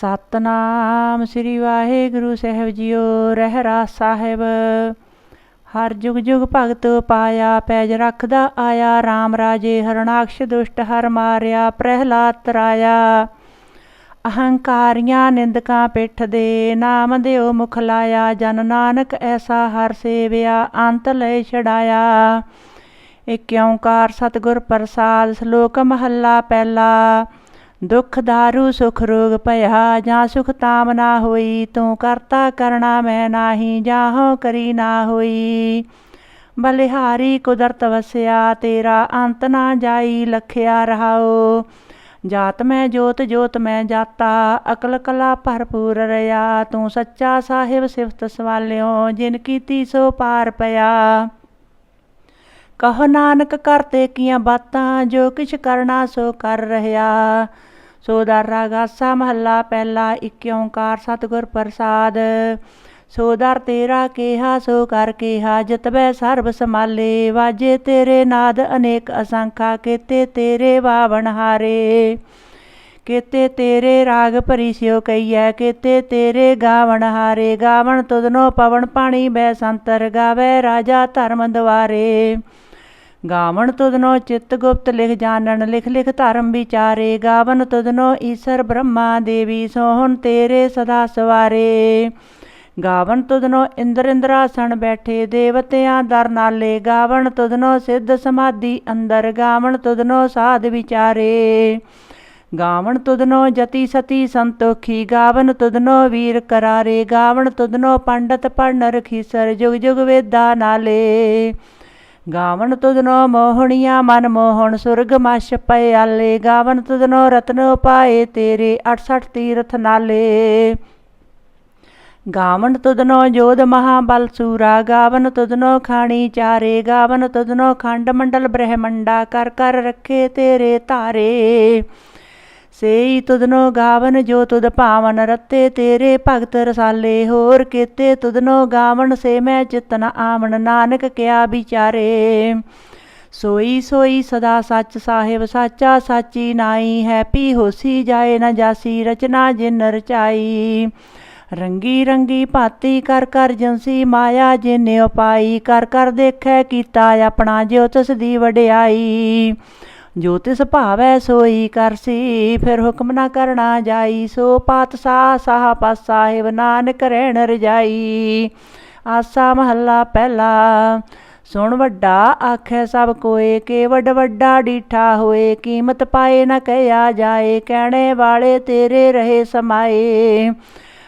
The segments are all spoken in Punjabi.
ਸਤਨਾਮ ਸ੍ਰੀ ਵਾਹਿਗੁਰੂ ਸਾਹਿਬ ਜੀਓ, ਰਹਿਰਾ ਸਾਹਿਬ। ਹਰ ਜੁਗ ਜੁਗ ਭਗਤ ਪਾਇਆ ਪੈਜ ਰੱਖਦਾ ਆਇਆ RAM ਰਾਜੇ ਹਰਣਾਕਸ਼ ਦੁਸ਼ਟ ਹਰ ਮਾਰਿਆ, ਪ੍ਰਹਿਲਾਦ ਤਰਾਇਆ। ਅਹੰਕਾਰੀਆਂ ਨਿੰਦਕਾਂ ਪਿੱਠ ਦੇ ਨਾਮ ਦਿਓ ਮੁਖ ਲਾਇਆ, ਜਨ ਨਾਨਕ ਐਸਾ ਹਰ ਸੇਵਿਆ, ਅੰਤ ਲੈ ਛੜਾਇਆ ਇਕ ਓੰਕਾਰ ਸਤਿਗੁਰ ਪ੍ਰਸਾਦ, ਸ਼ਲੋਕ ਮਹੱਲਾ ਪਹਿਲਾ। ਦੁਖ ਦਾਰੂ, ਸੁਖ ਰੋਗ ਭਇਆ, ਜਾਂ ਸੁਖ ਤਾਮ ਨਾ ਹੋਈ, ਤੂੰ ਕਰਤਾ ਕਰਣਾ ਮੈਂ ਨਾਹੀ ਜਾਹੋ ਕਰੀ ਨਾ ਹੋਈ। ਬਲਿਹਾਰੀ ਕੁਦਰਤ ਵਸਿਆ, ਤੇਰਾ ਅੰਤ ਨਾ ਜਾਈ, ਲਖਿਆ ਰਹਾਓ ਜਾਤ ਮੈਂ, ਜੋਤ ਜੋਤ ਮੈਂ ਜਾਤਾ, ਅਕਲ ਕਲਾ ਭਰਪੂਰ ਰਿਆ ਤੂੰ ਸੱਚਾ ਸਾਹਿਬ ਸਿਫਤ ਸਵਾਲਿਓ, ਜਿਨ ਕੀਤੀ ਸੋ ਪਾਰ ਪਿਆ। ਕਹੋ ਨਾਨਕ ਕਰਤੇ ਕੀਆਂ ਬਾਤਾਂ, ਜੋ ਕਿਛ ਕਰਨਾ ਸੋ ਕਰ ਰਹਾ। ਸੋ ਦਰ ਗਾਸਾ ਮਹੱਲਾ ਪਹਿਲਾ ਇਕ ਓੰਕਾਰ ਸਤਿਗੁਰ ਪ੍ਰਸਾਦ। ਸੋ ਦਰ ਤੇਰਾ ਕੇਹਾ, ਸੋ ਕਰ ਕੇਹਾ ਜਤਬੈ ਸਰਬ ਸਮਾਲੇ ਵਾਜੇ ਤੇਰੇ ਨਾਦ ਅਨੇਕ ਅਸੰਖਾ, ਕੇਤੇ ਤੇਰੇ ਵਾਵਣ ਹਾਰੇ। ਕੀਤੇ ਤੇਰੇ ਰਾਗ ਭਰੀ ਸਿਓ ਕਈਐ ਕੀਤੇ ਤੇਰੇ ਗਾਵਣ ਹਾਰੇ। ਗਾਵਣ ਤੁਧਨੋ ਪਵਨ ਪਾਣੀ ਬੈ ਸੰਤਰ ਗਾਵੇ ਰਾਜਾ ਧਰਮ ਦਵਾਰੇ ਗਾਵਣ ਤੁਧਨੋ ਚਿੱਤ ਗੁਪਤ ਲਿਖ ਜਾਣਨ, ਲਿਖ ਲਿਖ ਧਰਮ ਵਿਚਾਰੇ। ਗਾਵਨ ਤੁਧਨੋ ਈਸ਼ਰ ਬ੍ਰਹਮਾ ਦੇਵੀ, ਸੋਹਣ ਤੇਰੇ ਸਦਾ ਸਵਾਰੇ। ਗਾਵਨ ਤੁਧਨੋ ਇੰਦਰ ਇੰਦਰਾਸਣ ਬੈਠੇ, ਦੇਵਤਿਆਂ ਦਰ ਨਾਲੇ। ਗਾਵਨ ਤੁਧਨੋ ਸਿੱਧ ਸਮਾਧੀ ਅੰਦਰ ਗਾਵਨ ਤੁਧਨੋ ਸਾਧ ਵਿਚਾਰੇ। ਗਾਵਣ ਤੁਧਨੋ ਜਤੀ ਸਤੀ ਸੰਤੋਖੀ ਗਾਵਨ ਤੁਧਨੋ ਵੀਰ ਕਰਾਰੇ। ਗਾਵਣ ਤੁਧਨੋ ਪੰਡਤ ਪੜਨ ਰਖੀਸਰ ਜੁਗ ਜੁਗ ਵੇਦਾ ਨਾਲੇ। ਗਾਵਨ ਤੁਧਨੋ ਮੋਹਣੀਆਂ ਮਨ ਮੋਹਣ ਸੁਰਗ ਮਛ ਪਿਆਲੇ ਗਾਵਨ ਤੁਧਨੋ ਰਤਨ ਪਾਏ ਤੇਰੇ 68 ਤੀਰਥ ਨਾਲੇ। ਗਾਵਨ ਤੁਧਨੋ ਜੋਧ ਮਹਾਬਲ ਸੂਰਾ ਗਾਵਨ ਤੁਧਨੋ ਖਾਣੀ ਚਾਰੇ ਗਾਵਨ ਤੁਧਨੋ ਖੰਡ ਮੰਡਲ ਬ੍ਰਹਮੰਡਾ, ਕਰ ਕਰ ਰੱਖੇ ਤੇਰੇ ਧਾਰੇ। ਸੇਈ ਤੁਧਨੋ ਗਾਵਨ ਜੋ ਤੁਧ ਭਾਵਨ ਰਤੇ ਤੇਰੇ ਭਗਤ ਰਸਾਲੇ, ਹੋਰ ਕੀਤੇ ਤੁਧਨੋ ਗਾਵਨ ਸੇ ਮੈਂ ਚਿਤਨ ਆਵਣ, ਨਾਨਕ ਕਿਆ ਵਿਚਾਰੇ? ਸੋਈ ਸੋਈ ਸਦਾ ਸੱਚ ਸਾਹਿਬ ਸਾਚਾ ਸਾਚੀ ਨਾਈ ਹੈਪੀ ਹੋਸੀ ਜਾਏ ਨਾ ਜਾਸੀ ਰਚਨਾ ਜਿਨ ਰਚਾਈ। ਰੰਗੀ ਰੰਗੀ ਭਾਤੀ ਕਰ ਕਰ ਜੰਸੀ ਮਾਇਆ ਜਿਨੇ ਉਪਾਈ, ਕਰ ਕਰ ਦੇਖੈ ਕੀਤਾ ਆਪਣਾ ਜਿਉ ਤਿਸ ਦੀ ਵਡਿਆਈ। ਜੋ ਤਿਸ ਭਾਵੈ ਸੋਈ ਕਰਸੀ ਫਿਰ ਹੁਕਮ ਨਾ ਕਰਨਾ ਜਾਈ, ਸੋ ਪਾਤਸ਼ਾਹ ਸਾਹ ਪਾਸ ਸਾਹਿਬ ਨਾਨਕ ਰਹਿਣ ਰਜਾਈ। ਆਸਾ ਮਹੱਲਾ ਪਹਿਲਾ, ਸੁਣ ਵੱਡਾ ਆਖੈ ਸਭ ਕੋਏ, ਕੇ ਵੱਡ ਵੱਡਾ ਡੀਠਾ ਹੋਏ, ਕੀਮਤ ਪਾਏ ਨਾ ਕਹਿਆ ਜਾਏ, ਕਹਿਣੇ ਵਾਲੇ ਤੇਰੇ ਰਹੇ ਸਮਾਏ।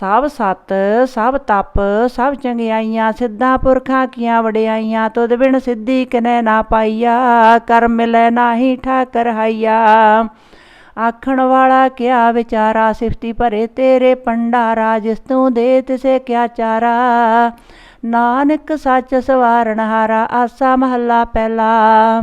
ਸਭ ਸਤ, ਸਭ ਤਪ, ਸਭ ਚੰਗਿਆਈਆਂ, ਸਿੱਧਾ ਪੁਰਖਾਂ ਕੀਆਂ ਵਡਿਆਈਆਂ, ਤੁਧ ਬਿਨ ਸਿੱਧੀ ਕਿਨੈ ਨਾ ਪਾਈਆ, ਕਰ ਮਿਲੈ ਨਾਹੀ ਠਾਕਰ ਹਾਈਆ। ਆਖਣ ਵਾਲਾ ਕਿਆ ਵਿਚਾਰਾ, ਸਿਫਤੀ ਭਰੇ ਤੇਰੇ ਪੰਡਾਰਾ ਜਿਸ ਤੂੰ ਦੇ ਤਿਸੇ ਕਿਆ ਚਾਰਾ। ਨਾਨਕ ਸੱਚ ਸਵਾਰਨ ਹਾਰਾ, ਆਸਾ ਮਹੱਲਾ ਪਹਿਲਾ।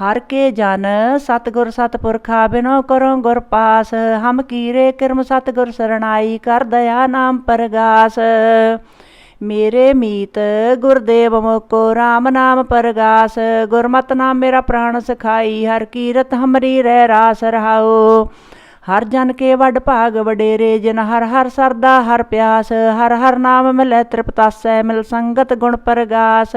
ਹਰ ਕੇ ਜਨ ਸਤਗੁਰ ਸਤਪੁਰਖਾ ਬਿਨੋ ਕਰੋ ਗੁਰ ਪਾਸ, ਹਮ ਕੀਰੇ ਕਿਰਮ ਸਤਗੁਰ ਸਰਣਾਈ ਕਰ ਦਇਆ ਨਾਮ ਪਰਗਾਸ। ਮੇਰੇ ਮੀਤ ਗੁਰਦੇਵ ਮੋਕੋ RAM ਨਾਮ ਪਰਗਾਸ, ਗੁਰਮਤਿ ਨਾਮ ਮੇਰਾ ਪ੍ਰਾਣ ਸਖਾਈ, ਹਰ ਕੀਰਤ ਹਮਰੀ ਰਹਿ ਰਾਸ ਰਹਾਓ ਹਰ ਜਨ ਕੇ ਵੱਡ ਭਾਗ ਵਡੇਰੇ, ਜਿਨ ਹਰ ਹਰ ਸਰਦਾ ਹਰ ਪਿਆਸ, ਹਰ ਹਰ ਨਾਮ ਮਿਲੈ ਤ੍ਰਿਪਤਾਸੈ, ਮਿਲ ਸੰਗਤ ਗੁਣ ਪ੍ਰਗਾਸ।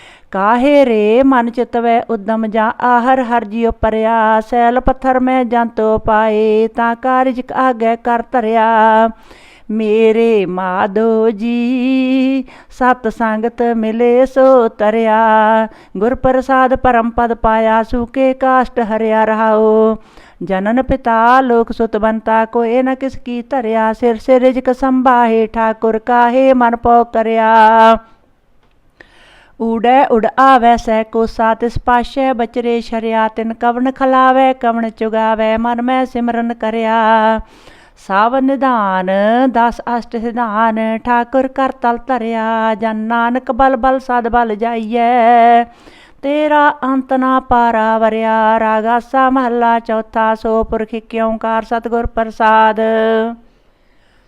ਕਾਹੇ ਰੇ ਮਨ ਚਿਤਵੈ ਉਦਮ ਜਾਂ ਆਹਰ ਹਰ ਜਿਉ ਪਰਿਆ, ਸੈਲ ਪੱਥਰ ਮੈਂ ਜੰਤੋ ਪਾਏ, ਤਾਂ ਕਾਰਜ ਆਗੇ ਕਰ ਧਰਿਆ। ਮੇਰੇ ਮਾਧੋ ਜੀ, ਸਤ ਸੰਗਤ ਮਿਲੇ ਸੋ ਤਰਿਆ। ਗੁਰ ਪ੍ਰਸਾਦ ਪਰਮ ਪਦ ਪਾਇਆ ਸੁਕੇ ਕਾਸ਼ਟ ਹਰਿਆ ਰਹਾਓ ਜਨਨ ਪਿਤਾ ਲੋਕ ਸੁਤ ਬੰਤਾ ਕੋਏ ਨ ਕਿਸ ਕੀ ਧਰਿਆ। ਸਿਰ ਸਿਰ ਰਿਜਕ ਸੰਭਾਹੇ ਠਾਕੁਰ, ਕਾਹੇ ਮਨ ਪਉ ਕਰਿਆ। ਊੜੈ ਉੜ ਆਵੈ ਸੈ ਕੋ ਸਾਤ ਸਪਾਸ਼ੈ ਬਚਰੇ ਸ਼ਰਿਆ, ਤਿਨ ਕਵਣ ਖਲਾਵੈ, ਕਵਣ ਚੁਗਾਵੈ, ਮਨ ਮੈਂ ਸਿਮਰਨ ਕਰਿਆ। ਸਭ ਨਿਧਾਨ, ਦਸ ਅਸ਼ਟ ਸਿਧਾਨ, ਠਾਕੁਰ ਕਰ ਤਲ ਧਰਿਆ, ਜਨ ਨਾਨਕ ਬਲ ਬਲ ਸਦ ਬਲ ਜਾਈਐ। ਤੇਰਾ ਅੰਤ ਨਾ ਪਾਰਾ ਵਰਿਆ, ਰਾਗਾਸਾ ਮਹੱਲਾ ਚੌਥਾ, ਸੋ ਪੁਰਖ ਕਾਰ ਸਤਿਗੁਰ ਪ੍ਰਸਾਦ।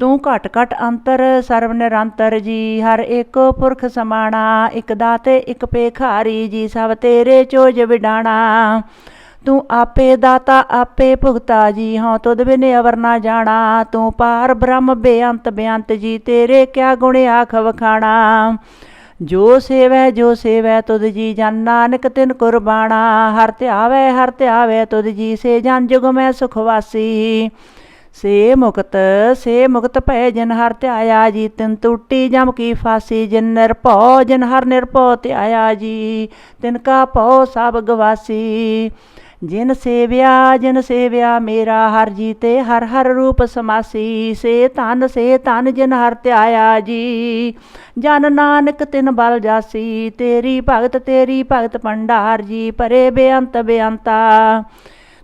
ਤੂੰ ਘਟ ਘਟ ਅੰਤਰ, ਸਰਵ ਨਿਰੰਤਰ ਜੀ, ਹਰ ਇੱਕ ਪੁਰਖ ਸਮਾਣਾ, ਇਕ ਦਾਤੇ, ਇਕ ਪੇਖਾਰੀ ਜੀ, ਸਭ ਤੇਰੇ ਚੋਜ ਵਿਡਾਣਾ। ਤੂੰ ਆਪੇ ਦਾਤਾ, ਆਪੇ ਭੁਗਤਾ ਜੀ ਹਾਂ ਤੁਧ ਬਿਨ ਅਵਰ ਨਾ ਜਾਣਾ। ਤੂੰ ਪਾਰ ਬ੍ਰਹਮ ਬੇਅੰਤ ਬੇਅੰਤ ਜੀ, ਤੇਰੇ ਕਿਆ ਗੁਣ ਆਖ ਵਖਾਣਾ। ਜੋ ਸੇਵੈ ਜੋ ਸੇਵੈ, ਤੁਧ ਜੀ ਜਨ ਨਾਨਕ ਤਿਨ ਕੁਰਬਾਣਾ। ਹਰ ਧਿਆਵੈ ਹਰ ਧਿਆਵੈ, ਤੁਧ ਜੀ ਸੇ ਜਨ ਜੁਗ ਮੈਂ ਸੁਖ ਵਾਸੀ। ਸੇ ਮੁਕਤ ਸੇ ਮੁਕਤ ਭੈ ਜਿਨ ਹਰ ਧਿਆਇਆ ਜੀ, ਤਿਨ ਟੂਟੀ ਜਮ ਕੀ ਫਾਸੀ, ਜਿਨ ਨਿਰਭਉ, ਜਿਨ ਹਰ ਨਿਰਭਉ ਧਿਆਇਆ ਜੀ, ਤਿਨ ਕਾ ਭਉ ਸਭ ਗਵਾਸੀ। ਜਿਨ ਸੇਵਿਆ ਜਿਨ ਸੇਵਿਆ ਮੇਰਾ ਹਰ ਜੀ ਤੇ ਹਰ ਹਰ ਰੂਪ ਸਮਾਸੀ। ਸੇ ਧਨ ਸੇ ਧਨ ਜਿਨ ਹਰ ਧਿਆਇਆ ਜੀ, ਜਨ ਨਾਨਕ ਤਿਨ ਬਲ ਜਾਸੀ। ਤੇਰੀ ਭਗਤ ਤੇਰੀ ਭਗਤ ਭੰਡਾਰ ਜੀ, ਪਰੇ ਬੇਅੰਤ ਬੇਅੰਤਾ।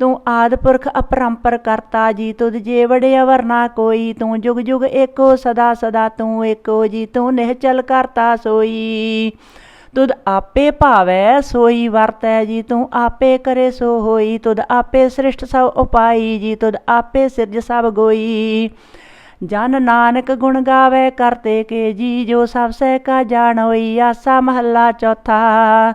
ਤੂੰ ਆਦ ਪੁਰਖ ਅਪਰੰਪਰ ਕਰਤਾ, ਜੀ ਤੁਧ ਜੇ ਵੜੇ ਅਵਰ ਕੋਈ, ਤੂੰ ਜੁਗ ਜੁਗ ਏਕੋ ਸਦਾ ਸਦਾ, ਤੂੰ ਏਕੋ ਜੀ, ਤੂੰ ਨਿਹਚਲ ਕਰਤਾ ਸੋਈ। ਤੁਧ ਆਪੇ ਭਾਵੈ ਸੋਈ ਵਰਤੈ, ਜੀ ਤੂੰ ਆਪੇ ਕਰੇ ਸੋ ਹੋਈ, ਤੁਧ ਆਪੇ ਸ੍ਰਿਸ਼ਟ ਸਭ ਉਪਾਈ, ਜੀ ਤੁਧ ਆਪੇ ਸਿਰਜ ਸਭ ਗੋਈ। ਜਨ ਨਾਨਕ ਗੁਣ ਗਾਵੇ ਕਰਤੇ ਕੇ, ਜੀ ਜੋ ਸਭ ਸਹਿ ਕਾ ਜਾਣੋਈ ਆਸਾ ਮਹੱਲਾ ਚੌਥਾ।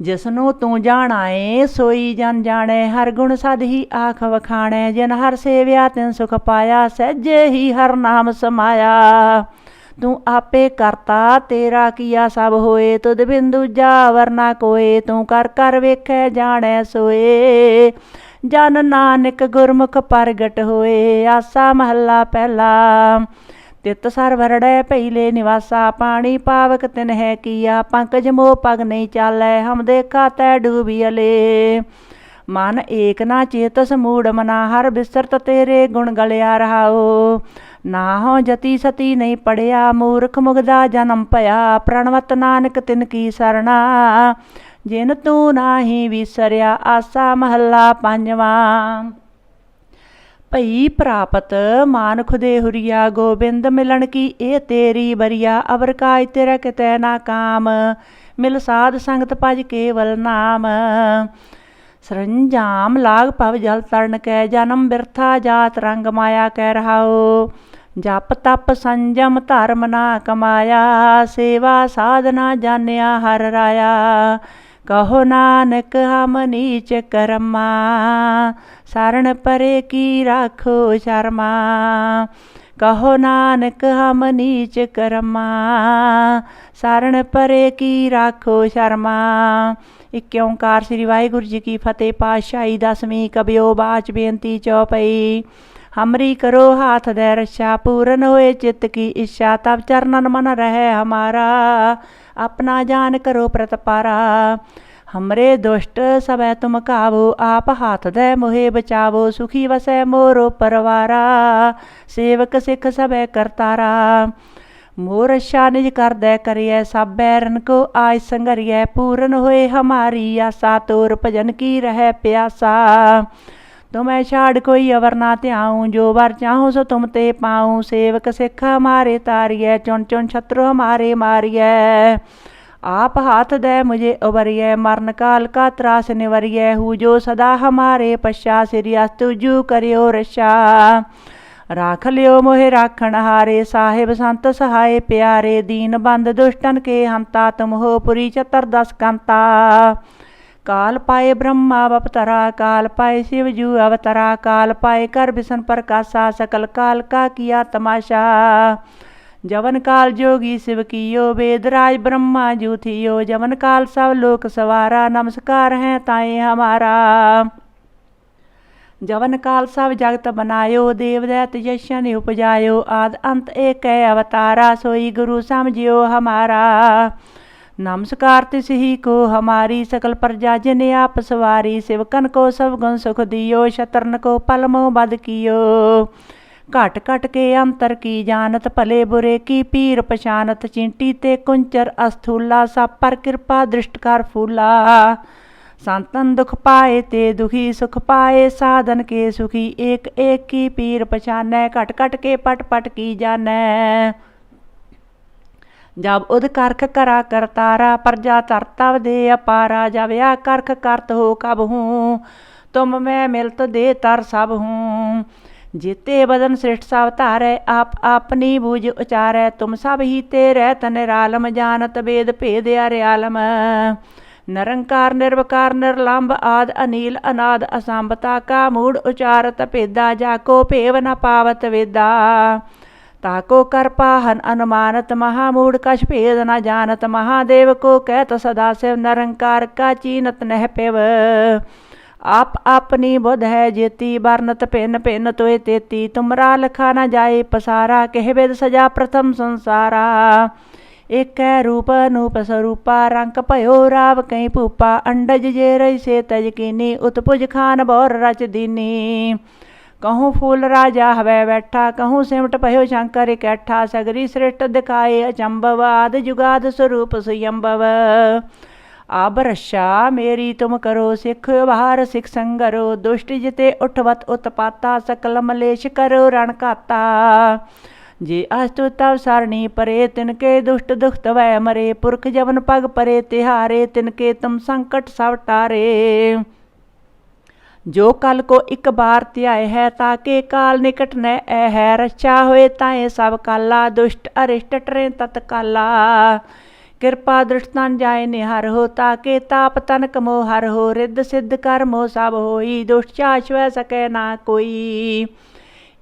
ਜਿਸਨੂੰ ਤੂੰ ਜਾਣਾ ਏ, ਸੋਈ ਜਨ ਜਾਣੈ, ਹਰ ਗੁਣ ਸਦ ਹੀ ਆਖ ਵਖਾਣੈ, ਜਿਨ ਹਰ ਸੇਵਿਆ ਤਿਨ ਸੁਖ ਪਾਇਆ, ਸਹਿਜੇ ਹੀ ਹਰ ਨਾਮ ਸਮਾਇਆ। ਤੂੰ ਆਪੇ ਕਰਤਾ, ਤੇਰਾ ਕੀਆ ਸਭ ਹੋਏ, ਤੁਧ ਬਿੰਦੂ ਜਾ ਵਰਨਾ ਕੋਏ, ਤੂੰ ਕਰ ਕਰ ਵੇਖੈ, ਜਾਣੈ, ਸੋਏ। ਜਨ ਨਾਨਕ ਗੁਰਮੁਖ ਪ੍ਰਗਟ ਹੋਏ, ਆਸਾ ਮਹੱਲਾ ਪਹਿਲਾ। ਤਿਤ ਸਰ ਵਰੜੈ ਪਹਿਲੇ ਨਿਵਾਸਾ ਪਾਣੀ ਪਾਵਕ ਤਿਨ ਹੈ ਕੀਆ, ਪੰਕਜ ਮੋ ਪਗ ਨਹੀਂ ਚਾਲੈ, ਹਮ ਦੇਖਾ ਤੈ ਡੂਬੀਅਲੇ ਮਨ ਏਕ ਨਾ ਚੇਤਸ ਮੂੜ ਮਨਾ ਹਰ ਬਿਸਰਤ ਤੇਰੇ ਗੁਣ ਗਲਿਆ ਰਹਾਓ ਨਾ ਹੋ ਜਤੀ ਸਤੀ ਨਹੀਂ ਪੜਿਆ, ਮੂਰਖ ਮੁਗਦਾ ਜਨਮ ਭਇਆ, ਪ੍ਰਣਵਤ ਨਾਨਕ ਤਿਨ ਕੀ ਸਰਣਾ। ਜਿਨ ਤੂੰ ਨਾਹੀ ਵਿਸਰਿਆ, ਆਸਾ ਮਹੱਲਾ ਪੰਜਵਾਂ। ਭਈ ਪ੍ਰਾਪਤ ਮਾਨੁਖ ਦੇ ਹੁਰੀਆ ਗੋਬਿੰਦ ਮਿਲਣ ਕੀ, ਇਹ ਤੇਰੀ ਬਰੀਆ, ਅਵਰ ਕਾਜ ਤੇਰਾ ਕਿਤੈ ਨਾ ਕਾਮ। ਮਿਲ ਸਾਧ ਸੰਗਤ ਭਜ ਕੇਵਲ ਨਾਮ। ਸਰੰਜਾਮ ਲਾਗ ਭਵ ਜਲ ਤਰਨ ਕੈ ਜਨਮ, ਬਿਰਥਾ ਜਾਤ ਰੰਗ ਮਾਇਆ ਕਹਿ ਰਹਾਓ ਜਪ ਤਪ ਸੰਜਮ ਧਰਮ ਨਾ ਕਮਾਇਆ, ਸੇਵਾ ਸਾਧਨਾ ਜਾਣਿਆ ਹਰ ਰਾਇਆ। ਕਹੋ ਨਾਨਕ ਹਮ ਨੀਚ ਕਰਮਾ ਸਰਣ ਪਰੇ ਕੀ ਰਾਖੋ ਸ਼ਰਮਾ ਕਹੋ ਨਾਨਕ ਹਮ ਨੀਚ ਕਰਮਾ ਸਰਣ ਪਰੇ ਕੀ ਰਾਖੋ ਸ਼ਰਮਾ ਇੱਕ ਓੰਕਾਰ ਸ੍ਰੀ ਵਾਹਿਗੁਰੂ ਜੀ ਕੀ ਫਤਿਹ ਪਾਤਸ਼ਾਹੀ ਦਸਵੀਂ ਕਬਿਓ ਬਾਚ ਬੇਨਤੀ ਚੌਪਈ हमरी करो हाथ दे रक्षा पूरन होए चित्त की इच्छा तब चरणन मन रहे हमारा अपना जान करो प्रतपारा हमरे दुष्ट सबै तुम कावो आप हाथ दे मोहे बचावो सुखी वसै मोरो परवारा सेवक सिख सबै करतारा मोर रक्षा निज कर दे करिए सब बैरन को आज संगरिए पूरन होए हमारी आशा तोर भजन की रहे प्यासा तुम्हें छाड़ कोई अवर ना त्याऊं जो वर चाहूं सो तुम ते पाऊं सेवक सिख हमारे तारिय चुन चुन शत्रु हमारे मारिय आप हाथ दे मुझे उबरिय मरण काल का त्रास निवरिय हूँ जो सदा हमारे पश्चा सिरियस तुजू करियो रक्षा राख लियो मोहे राखण हारे साहिब संत सहाय प्यारे दीन बंद दुष्टन के हंता तुम हो पुरी चतुर्दश कंता काल पाए ब्रह्मा अवतरा काल पाए शिव जू अवतरा काल पाए कर विष्ण प्रकाशा सकल काल का किया तमाशा। जवन काल जोगी शिव कियो, वेदराज ब्रह्मा जू थियो। जवन काल सब लोक सवारा, नमस्कार है ताए हमारा। जवन काल सब जगत बनायो देवदैत यशन उपजायो। आद अंत एक अवतारा, सोई गुरु समझियो हमारा। नमस्कार तिस ही को हमारी सकल प्रजा जिन आप सवारी सिवकन को सब गुण सुख दियो शतरन को पलमो बद कियो घट घट के अंतर की जानत भले बुरे की पीर पछानत चिंटी ते कुंचर अस्थूला सब पर कृपा दृष्ट कर फूला संतन दुख पाए ते दुखी सुख पाए साधन के सुखी एक एक की पीर पछानै घट घट के पट पट ਜਬ ਉਦ ਕਰਖ ਕਰਾ ਕਰਤਾਰਾ ਪਰਜਾ ਤਰ ਤਵ ਦੇ ਅਪਾਰਾ, ਜਬ ਆ ਕਰਖ ਕਰਤ ਹੋ ਕਬ ਹੂੰ, ਤੁਮ ਮੈਂ ਮਿਲਤ ਦੇ ਤਰ ਸਭ ਹੂੰ। ਜਿਤੇ ਬਦਨ ਸ੍ਰਿਸ਼ਟ ਸਭ ਧਾਰੈ, ਆਪ ਆਪਨੀ ਬੂਝ ਉਚਾਰੈ, ਤੁਮ ਸਭ ਹੀ ਤੇਰੇ ਤਨ ਰਾਲਮ ਜਾਨਤ ਵੇਦ ਭੇਦ ਅਰਿਆਲਮ। ਨਿਰੰਕਾਰ, ਨਿਰਵਕਾਰ ਨਿਰਲੰਭ ਆਦ ਅਨੀਲ, ਅਨਾਦ ਅਸੰਭਤਾ ਕਾ ਮੂੜ ਉਚਾਰਤ ਭੇਦਾ, ਜਾ ਕੋ ਭੇਵ ਨ ਪਾਵਤ ਵੇਦਾ। ताको कर पाहन अनुमानत महामूढ़ कछ भेद न जानत महादेव को कहत सदा शिव निरंकार का चीनत नह पेव आप अपनी बुध है जेती बरनत पिन पिन तोय तेती तुमरा लखा न जाए पसारा कह वेद सजा प्रथम संसारा एक रूप अनूप स्वरूपा रंग भयो राव कई भूपा अंडज जे रही से तज कीनी उत्पुज खान बौर रच दीनी ਕਹੂੰ ਫੂਲ ਰਾਜਾ ਹਵੇ ਬੈਠਾ ਕਹੂੰ ਸਿਮਟ ਭਇਓ ਸ਼ੰਕਰ ਇਕੱਠਾ ਸਗਰੀ ਸ੍ਰਿਸ਼ਟ ਦਿਖਾਏ ਅਚੰਭਵ ਆਦ ਜੁਗਾਦ ਸਰੂਪ ਸੁਯੰਭਵ ਆਬਰਸ਼ਾ ਮੇਰੀ ਤੁਮ ਕਰੋ ਸਿੱਖ ਬਹਾਰ ਸਿੱਖ ਸੰਗਰੋ ਦੁਸ਼ਟ ਜਿਤੇ ਉਠਵਤ ਉਤਪਾਤਾ ਸਕਲ ਮਲੇਸ਼ ਕਰੋ ਰਣ ਘਾਤਾ ਜੇ ਅਸਤੁ ਤਵ ਸਰਣੀ ਪਰੇ ਤਿਨਕੇ ਦੁਸ਼ਟ ਦੁਖਤ ਵੈ ਮਰੇ ਪੁਰਖ ਜਵਨ ਪਗ ਪਰੇ ਤਿਹਾਰੇ ਤਿਨਕੇ ਤੁਮ ਸੰਕਟ ਸਭ ਟਾਰੇ ਜੋ ਕਲ ਕੋ ਇੱਕ ਬਾਰ ਧਿਆਏ ਹੈ ਤਾਂ ਕਿ ਕਾਲ ਨਿਕਟ ਨੈ ਹੈ ਰਛਾ ਹੋਏ ਤਾਂ ਇਹ ਸਭ ਕਾਲਾ, ਦੁਸ਼ਟ ਅਰਿਸ਼ਟ ਟਰੇ ਤਤ ਕਿਰਪਾ ਦ੍ਰਿਸ਼ਟਨ ਜਾਏ ਨਿਹਰ ਹੋ ਤਾਂ ਕਿ ਤਾਪ ਤਨ ਕਮੋ ਹਰ ਹੋ, ਰਿੱਧ ਸਿੱਧ ਕਰਮੋ ਸਭ ਹੋਈ, ਦੁਸ਼ਟ ਚਾਸ਼ਵੈ ਸਕੈ ਨਾ ਕੋਈ।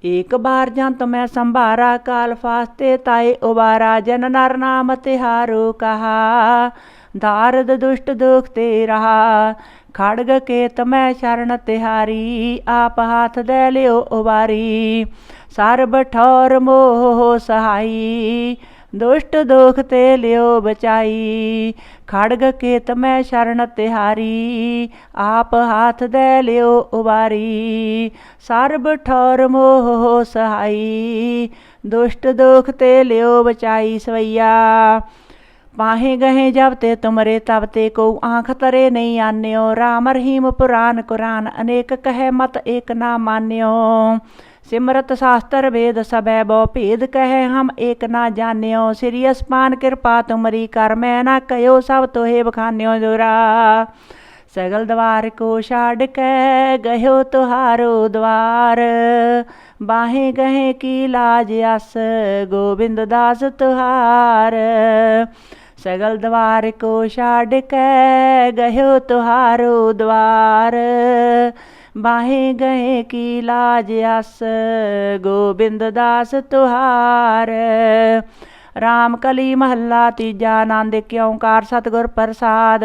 ਏਕ ਬਾਰ ਜਾਂ ਤਮੈ ਸੰਭਾਰਾ, ਕਾਲ ਫਾਸਤੇ ਤਾਏ ਉਬਾਰਾ, ਜਨ ਨਰ ਨਾਮ ਤਿਹਾਰੋ ਕਹਾ। ਦਾਰਦ ਦੁਸ਼ਟ ਦੁਖ ਤੇ ਰਹਾ। ਖੜਗ ਕੇ ਮੈਂ ਸ਼ਰਨ ਤਿਹਾਰੀ, ਆਪ ਹਾਥ ਦੇ ਲਿਓ ਉਵਾਰੀ ਸਰਬ ਠੌਰ ਮੋਹ ਸਹਾਈ, ਦੁਸ਼ਟ ਦੁਖ ਤੇ ਲਿਓ ਬਚਾਈ। ਖੜਗ ਕੇ ਮੈਂ ਸ਼ਰਨ ਤਿਹਾਰੀ, ਆਪ ਹਾਥ ਦੇ ਲਿਓ ਉਵਾਰੀ ਸਰਬ ਠੌਰ ਮੋਹ ਸਹਾਈ, ਦੁਸ਼ਟ ਦੁਖ ਤੇ ਲਿਓ ਬਚਾਈ ਸਵਈਆ। पाहे गहे जब ते तुमरे तब ते को आंख तरे नहीं आन्यो राम रहीम पुराण कुरान अनेक कहे मत एक ना मान्यो सिमरत शास्त्र वेद सबै बो भेद कहे हम एक ना जान्यो श्री अस्पान कृपा तुमरी कर मैं ना कयो सब तोहे बखान्यो जोरा सगल द्वार को छाड़ के गयो तुहारो द्वार बाहें गहे की लाज अस गोविंद दास तुहार सगल द्वार को छाड़ के गयो तुहारो द्वार बाहें गए की लाज अस गोबिंद दास तुहार राम कली महला तीजा आनंद क्यों कार सतगुर प्रसाद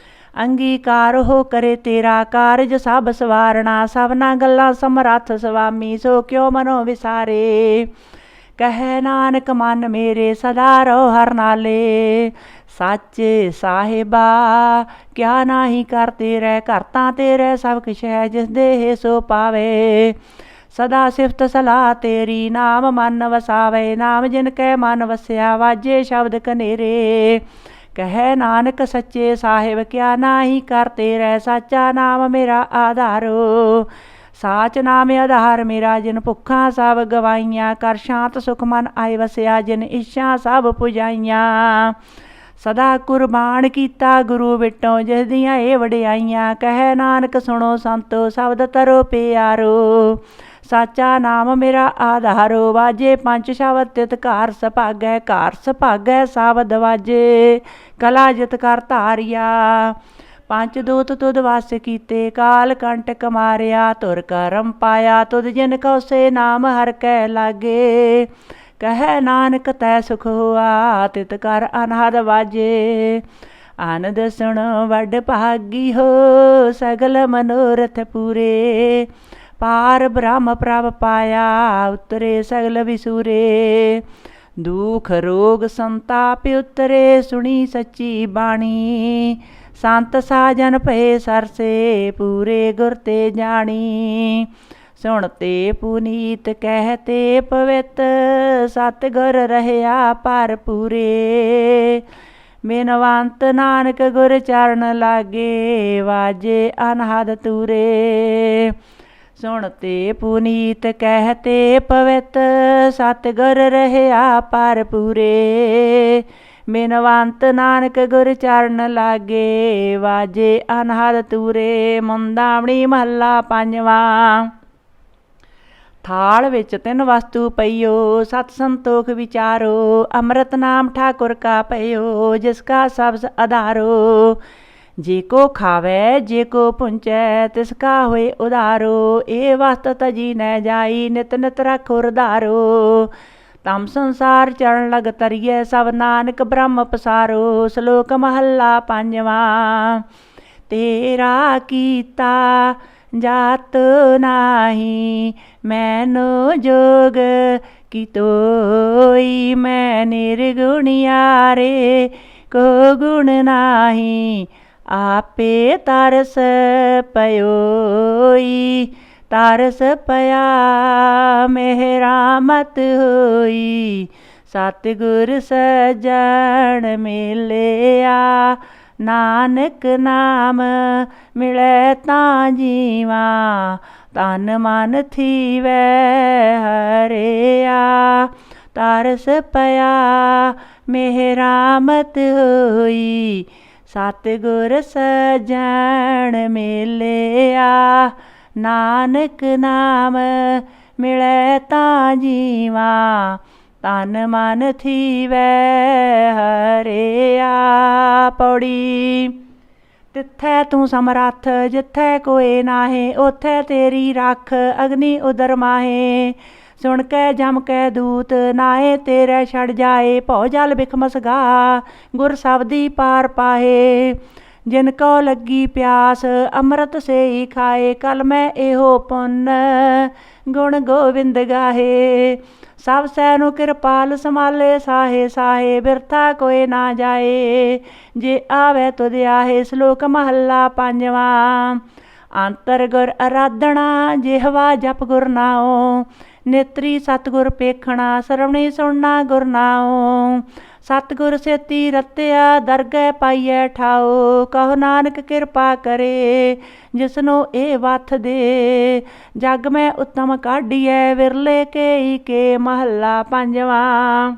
ਅੰਗੀਕਾਰ ਹੋ ਕਰੇ ਤੇਰਾ ਕਾਰਜ, ਸਭ ਸਵਾਰਣਾ, ਸਭਨਾ ਗੱਲਾਂ ਸਮਰੱਥ ਸੁਆਮੀ ਸੋ ਕਿਉ ਮਨੋ ਵਿਸਾਰੇ? ਕਹੈ ਨਾਨਕ, ਮਨ ਮੇਰੇ ਸਦਾ ਰਹੁ ਹਰ ਨਾਲੇ। ਸਾਚੇ ਸਾਹਿਬਾ, ਕਿਆ ਨਾਹੀ ਕਰਤੇ ਰਹਿ ਕਰਤਾ ਤੇਰੇ ਸਭ ਕਿਛ ਹੈ, ਜਿਸ ਦੇਹ ਸੋ ਪਾਵੇ। ਸਦਾ ਸਿਫਤ ਸਲਾਹ ਤੇਰੀ, ਨਾਮ ਮਨ ਵਸਾਵੇ। ਨਾਮ ਜਿਨ ਕੈ ਮਨ ਵਸਿਆ, ਵਾਜੇ ਸ਼ਬਦ ਕਨੇਰੇ। ਕਹੈ ਨਾਨਕ ਸੱਚੇ ਸਾਹਿਬ ਕਿਆ ਨਾਹੀ ਕਰਤੇ ਰਹਿ ਸਾਚਾ ਨਾਮ ਮੇਰਾ ਆਧਾਰੋ। ਸਾਚ ਨਾਮ ਆਧਾਰ ਮੇਰਾ, ਜਿਨ ਭੁੱਖਾਂ ਸਭ ਗਵਾਈਆਂ, ਕਰ ਸ਼ਾਂਤ ਸੁਖ ਮਨ ਆਏ ਵਸਿਆ, ਜਿਨ ਇੱਛਾ ਸਭ ਪੁਜਾਈਆਂ। ਸਦਾ ਕੁਰਬਾਨ ਕੀਤਾ ਗੁਰੂ ਵਿਟੋਂ ਜਿਸ ਦੀਆਂ ਇਹ ਵਡਿਆਈਆਂ, ਕਹੈ ਨਾਨਕ ਸੁਣੋ ਸੰਤੋ, ਸ਼ਬਦ ਤਰੋ ਪਿਆਰੋ। ਸਾਚਾ ਨਾਮ ਮੇਰਾ ਆਧਾਰੋ ਵਾਜੇ, ਪੰਜ ਸ਼ਬਦ ਤਿਤ ਘਰ ਸਭਾਗੈ ਘਰ ਸਭਾਗੈ ਸ਼ਬਦ ਵਾਜੇ। ਕਲਾ ਜਿਤ ਕਰ ਧਾਰਿਆ, ਪੰਜ ਦੂਤ ਤੁਧ ਵਸ ਕੀਤੇ, ਕਾਲ ਕੰਟਕ ਮਾਰਿਆ ਤੁਰ ਕਰਮ ਪਾਇਆ, ਤੁਧ ਜਿਨ ਕਉ ਸੇ ਨਾਮ ਹਰ ਕੈ ਲਾਗੇ। ਕਹੈ ਨਾਨਕ ਤੈ ਸੁਖ ਹੋਆ, ਤਿਤ ਕਰ ਅਨਹਦ ਵਾਜੇ। ਆਨੰਦ ਸੁਣ ਵੱਡ ਭਾਗੀ ਹੋ, ਸਗਲ ਮਨੋਰਥ ਪੂਰੇ। ਪਾਰ ਬ੍ਰਹਮ ਪ੍ਰਭ ਪਾਇਆ, ਉਤਰੇ ਸਗਲ ਵਿਸੂਰੇ। ਦੁਖ ਰੋਗ ਸੰਤਾਪ ਉਤਰੇ, ਸੁਣੀ ਸੱਚੀ ਬਾਣੀ। ਸੰਤ ਸਾਜਨ ਭਏ ਸਰਸੇ, ਪੂਰੇ ਗੁਰ ਤੇ ਜਾਣੀ। ਸੁਣਤੇ ਪੁਨੀਤ ਕਹਤੇ ਪਵਿੱਤ, ਸਤਿਗੁਰ ਰਹਿਆ ਪਰ। ਪੂਰੇ ਮੇਨਵੰਤ ਨਾਨਕ ਗੁਰ ਚਰਨ ਲਾਗੇ, ਵਾਜੇ ਅਨਹਦ ਤੂਰੇ। ਸੁਣ ਤੇ ਪੁਨੀਤ ਕਹਤੇ ਪਵਿੱਤ, ਸਤਿਗੁਰ ਰਹਿਆ ਪਰ ਪੂਰੇ। ਬਿਨਵੰਤ ਨਾਨਕ ਗੁਰ ਚਰਨ ਲਾਗੇ, ਵਾਜੇ ਅਨਹਦ ਤੂਰੇ, ਮੁੰਦਾਵਣੀ ਮਹੱਲਾ ਪੰਜਵਾਂ। ਥਾਲ ਵਿੱਚ ਤਿੰਨ ਵਸਤੂ ਪਈਓ, ਸਤ ਸੰਤੋਖ ਵਿਚਾਰੋ, ਅੰਮ੍ਰਿਤ ਨਾਮ ਠਾਕੁਰ ਕਾ ਪਈਓ ਜਿਸ ਕਾ ਸਬਸ ਆਧਾਰੋ ਜੇ ਕੋ ਖਾਵੇ, ਜੇ ਕੋ ਪੁੰਚੈ, ਤਿਸ ਕਾ ਹੋਏ ਉਧਾਰੋ, ਇਹ ਵਸਤ ਤਜੀ ਨੈ ਜਾਈ, ਨਿਤ ਨਿਤ ਰਖੋ ਉਧਾਰੋ ਤਮ ਸੰਸਾਰ ਚਰਨ ਲਗ ਤਰੀਏ ਸਭ ਨਾਨਕ ਬ੍ਰਹਮ ਪਸਾਰੋ, ਸ਼ਲੋਕ ਮਹੱਲਾ ਪੰਜਵਾਂ। ਤੇਰਾ ਕੀਤਾ ਜਾਤ ਨਾਹੀ, ਮੈਨੋ ਜੋਗ ਕੀ ਤੋਈ ਮੈਂ ਨਿਰਗੁਣਿਆਰੇ ਕੋ ਗੁਣ ਨਾਹੀ। ਆਪੇ ਤਰਸ ਪਇਓਈ, ਤਰਸ ਪਿਆ ਮੇਰਾ ਮਿਹਰਾਮਤ ਹੋਈ। ਸਤਿਗੁਰ ਸਜਣ ਮਿਲਿਆ, ਨਾਨਕ ਨਾਮ ਮਿਲੇ ਤਾਂ ਜੀਵਾ, ਤਨ ਮਨ ਥੀਵੈ ਹਰਿਆ। ਤਰਸ ਪਿਆ ਮੇਰਾ ਮਿਹਰਾਮਤ ਹੋਈ ਸਤਿਗੁਰ ਸਜਣ ਮਿਲਿਆ, ਨਾਨਕ ਨਾਮ ਮਿਲੈ ਤਾਂ ਜੀਵਾ, ਤਨ ਮਨ ਥੀਵੈ ਹਰਿਆ ਪੌੜੀ। ਤਿੱਥੈ ਤੂੰ ਸਮਰੱਥ, ਜਿੱਥੈ ਕੋਏ ਨਾਹੇ ਉਥੈ ਤੇਰੀ ਰੱਖ, ਅਗਨੀ ਉਦਰ ਮਾਹੇ। ਸੁਣ ਕੇ ਜਮ ਕੇ ਦੂਤ ਨਾਏ ਤੇਰੇ ਛੜ ਜਾਏ, ਭਉ ਜਲ ਬਿਖਮਸਗਾ ਗੁਰ ਸਬਦੀ ਪਾਰ ਪਾਏ ਜਿਨ ਕੋ ਲੱਗੀ ਪਿਆਸ, ਅੰਮ੍ਰਿਤ ਸੇਈ ਖਾਏ, ਕਲ ਮੈਂ ਇਹੋ ਪੁੰਨ, ਗੁਣ ਗੋਬਿੰਦ ਗਾਹੇ। ਸਭ ਸੈ ਨੂੰ ਕਿਰਪਾਲ ਸਮਾਲੇ ਸਾਹੇ ਸਾਹੇ, ਬਿਰਥਾ ਕੋਏ ਨਾ ਜਾਏ। ਜੇ ਆਵੇ ਤੁਧ ਆਹੇ, ਸ਼ਲੋਕ ਮਹੱਲਾ ਪੰਜਵਾਂ। ਅੰਤਰ ਗੁਰ ਅਰਾਧਣਾ, ਜਿਹਵਾ ਜਪ ਗੁਰ ਨਾਉ। ਨੇਤਰੀ ਸਤਗੁਰ ਪੇਖਣਾ, ਸਰਵਣੀ ਸੁਣਨਾ ਗੁਰ ਨਾਉ। ਸਤਗੁਰ ਸੇਤੀ ਰਤਿਆ, ਦਰਗਹਿ ਪਾਈਐ ਠਾਓ ਕਹੋ ਨਾਨਕ ਕਿਰਪਾ ਕਰੇ, ਜਿਸਨੂੰ ਇਹ ਵਥ ਦੇ। ਜਗ ਮੈਂ ਉਤਮ ਕਾਢੀਐ, ਵਿਰਲੇ ਕੇ ਕੇ ਮਹੱਲਾ ਪੰਜਵਾਂ।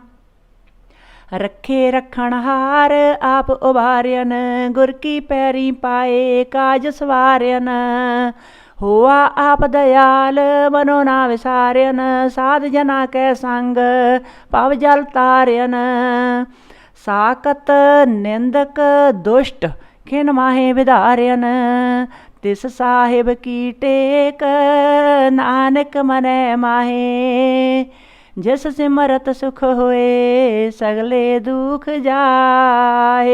ਰੱਖੇ ਰਖਣ ਹਾਰ ਆਪ ਉਬਾਰਿਆਨ ਗੁਰ ਕੀ ਪੈਰੀ ਪਾਏ, ਕਾਜ ਸਵਾਰਿਆਨ ਹੋਆ ਆਪ ਦਇਆਲ, ਮਨੋ ਨਾ ਵਿਸਾਰਿਨ ਸਾਧ ਜਨਾ ਕੈ ਸੰਗ, ਭਵ ਜਲ ਤਾਰਿਆਨ ਸਾਕਤ ਨਿੰਦਕ ਦੁਸ਼ਟ, ਖਿਨ ਮਾਹੇ ਵਿਧਾਰਿਆਨ ਤਿਸ ਸਾਹਿਬ ਕੀ ਟੇਕ, ਨਾਨਕ ਮਨੈ ਮਾਹੇ। ਜਿਸ ਸਿਮਰਤ ਸੁਖ ਹੋਏ, ਸਗਲੇ ਦੁਖ ਜਾਏ